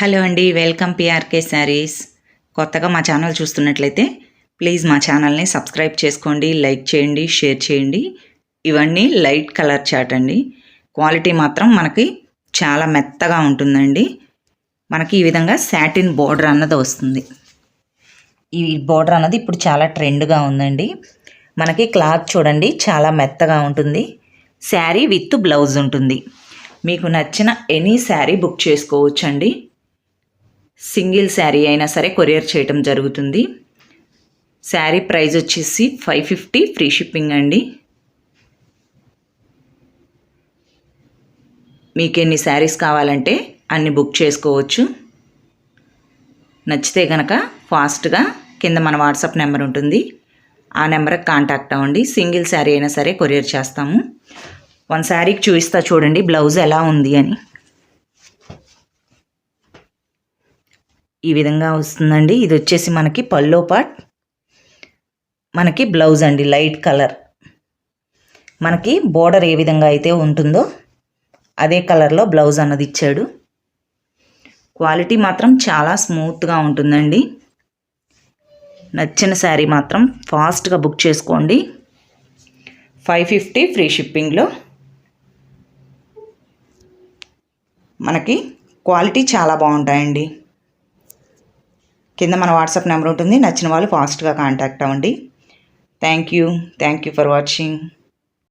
Hello అండి welcome PRK saris కొత్తగా మా ఛానల్ చూస్తున్నట్లయితే ప్లీజ్ మా ఛానల్ని సబ్స్క్రైబ్ చేసుకోండి లైక్ చేయండి షేర్ చేయండి. ఇవన్నీ లైట్ కలర్ చాట్ అండి. క్వాలిటీ మాత్రం మనకి చాలా మెత్తగా ఉంటుందండి. మనకి ఈ విధంగా శాటిన్ బోర్డర్ అన్నది వస్తుంది. ఈ బోర్డర్ అన్నది ఇప్పుడు చాలా ట్రెండ్గా ఉందండి. మనకి క్లాత్ చూడండి చాలా మెత్తగా ఉంటుంది. శారీ విత్ బ్లౌజ్ ఉంటుంది. మీకు నచ్చిన ఎనీ శారీ బుక్ చేసుకోవచ్చండి. సింగిల్ శారీ అయినా సరే కొరియర్ చేయటం జరుగుతుంది. శారీ ప్రైస్ వచ్చేసి ఫైవ్ ఫిఫ్టీ ఫ్రీ షిప్పింగ్ అండి. మీకు ఎన్ని శారీస్ కావాలంటే అన్ని బుక్ చేసుకోవచ్చు. నచ్చితే కనుక ఫాస్ట్గా కింద మన వాట్సాప్ నెంబర్ ఉంటుంది. ఆ నెంబర్కి కాంటాక్ట్ అవ్వండి. సింగిల్ శారీ అయినా సరే కొరియర్ చేస్తాము. వన్ శారీకి చూపిస్తా చూడండి బ్లౌజ్ ఎలా ఉంది అని. ఈ విధంగా వస్తుందండి. ఇది వచ్చేసి మనకి పల్లో పాట్ మనకి బ్లౌజ్ అండి లైట్ కలర్. మనకి బోర్డర్ ఏ విధంగా అయితే ఉంటుందో అదే కలర్లో బ్లౌజ్ అన్నది ఇచ్చాడు. క్వాలిటీ మాత్రం చాలా స్మూత్గా ఉంటుందండి. నచ్చిన శారీ మాత్రం ఫాస్ట్గా బుక్ చేసుకోండి. ఫైవ్ ఫిఫ్టీ ఫ్రీ షిప్పింగ్లో. మనకి క్వాలిటీ చాలా బాగుంటాయండి. కింద మన వాట్సాప్ నెంబర్ ఉంటుంది. నచ్చిన వాళ్ళు ఫాస్ట్గా కాంటాక్ట్ అవ్వండి. Thank you thank you for watching